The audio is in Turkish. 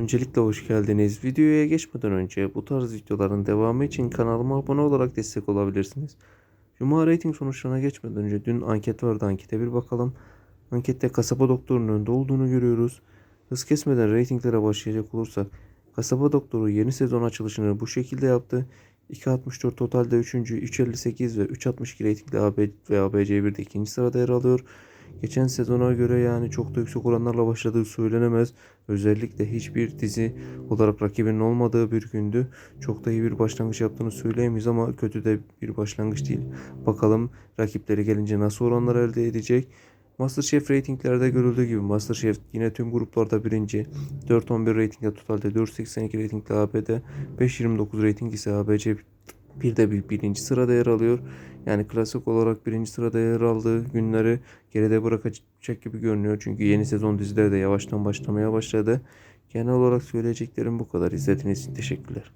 Öncelikle hoş geldiniz. Videoya geçmeden önce bu tarz videoların devamı için kanalıma abone olarak destek olabilirsiniz. Cuma rating sonuçlarına geçmeden önce dün anket vardı. Ankete bir bakalım. Ankette kasaba doktorunun önde olduğunu görüyoruz. Hız kesmeden reytinglere başlayacak olursak kasaba doktoru yeni sezon açılışını bu şekilde yaptı. 2.64 totalde 3. 3.58 ve 3.62 reytingli AB ve ABC1'de ikinci sırada yer alıyor. Geçen sezona göre yani çok da yüksek oranlarla başladığı söylenemez. Özellikle hiçbir dizi olarak rakibinin olmadığı bir gündü. Çok da iyi bir başlangıç yaptığını söyleyemeyiz ama kötü de bir başlangıç değil. Bakalım rakipleri gelince nasıl oranlar elde edecek. Masterchef reytinglerde görüldüğü gibi Masterchef yine tüm gruplarda birinci. 4.11 reytingde totalde 4.82 reytingli ABD, 5.29 reyting ise ABC bir de bir birinci sırada yer alıyor. Yani klasik olarak birinci sırada yer aldığı günleri geride bırakacak gibi görünüyor. Çünkü yeni sezon dizileri de yavaştan başlamaya başladı. Genel olarak söyleyeceklerim bu kadar. İzlediğiniz için teşekkürler.